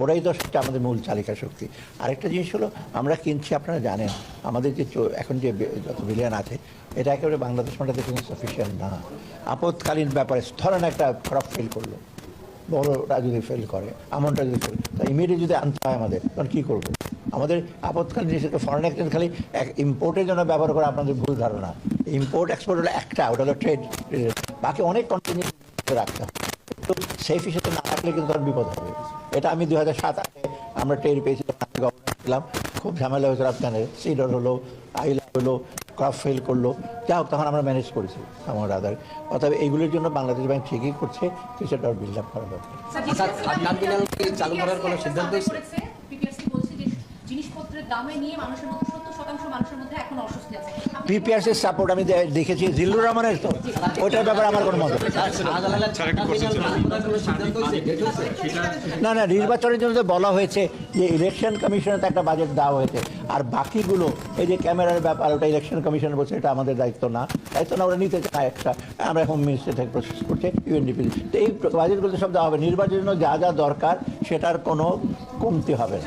ওরাই তো হচ্ছে আমাদের মূল চালিকা শক্তি। আরেকটা জিনিস হলো, আমরা কিনছি, আপনারা জানেন, আমাদের যে এখন যে যত বিলিয়ন আছে, এটা একেবারে বাংলাদেশ মাটাতে কিন্তু সাফিসিয়েন্ট না। আপৎকালীন ব্যাপারে ধরেন একটা খারাপ ফেল করল বড়টা যদি ফেল করে আমনটা যদি ফেল তা ইমিডিয়েট যদি আনতে হয় আমাদের, তখন কী করব? আমাদের আপৎকালীন জিনিসকে ফরেন এক্সচেঞ্জ খালি এক ইম্পোর্টের জন্য ব্যবহার করে আপনাদের ভুল ধারণা। ইম্পোর্ট এক্সপোর্ট হলো একটা, ওটা হলো ট্রেড বাকি অনেক কন্টিনিউ রাখতে হবে। তো সেফ হিসেবে না রাখলে কিন্তু তখন বিপদ হবে। এটা আমি দু হাজার সাত আটে আমরা টের পেয়েছিলাম গভর্নর ছিলাম। খুব ঝামেলা হয়েছিল আপনাদের সিডর হলো আইলা হলো ক্রপ ফেল করল। যা হোক তখন আমরা ম্যানেজ করেছি আমার আদার অর্থাৎ এইগুলোর জন্য বাংলাদেশ ব্যাংক ঠিকই করছে কিছুটা বিল্ড আপ করা দরকার স্যার, টার্মিনাল কি চালু করার কোনো সিদ্ধান্ত হয়েছে? পিপিআরসি বলছে যে জিনিসপত্রের দামে নিয়ে মানুষের মধ্যে সত্তর শতাংশ মানুষের মধ্যে এখন পিপিআরসির সাপোর্ট আমি দেখেছি, জিল্লুর রহমানের তো। ওইটার ব্যাপারে আমার কোনো মত না না, নির্বাচনের জন্য বলা হয়েছে যে ইলেকশন কমিশনে তো একটা বাজেট দেওয়া হয়েছে। আর বাকিগুলো, এই যে ক্যামেরার ব্যাপার, ওটা ইলেকশন কমিশন বলছে, এটা আমাদের দায়িত্ব না। দায়িত্ব না, ওরা নিতে চায় একটা। আমরা হোম মিনিস্ট্রি থেকে প্রসেস করছে ইউএনডিপি তো। এই বাজেটগুলো সব দেওয়া হবে। নির্বাচনের জন্য যা যা দরকার, সেটার কোনো কমতি হবে না।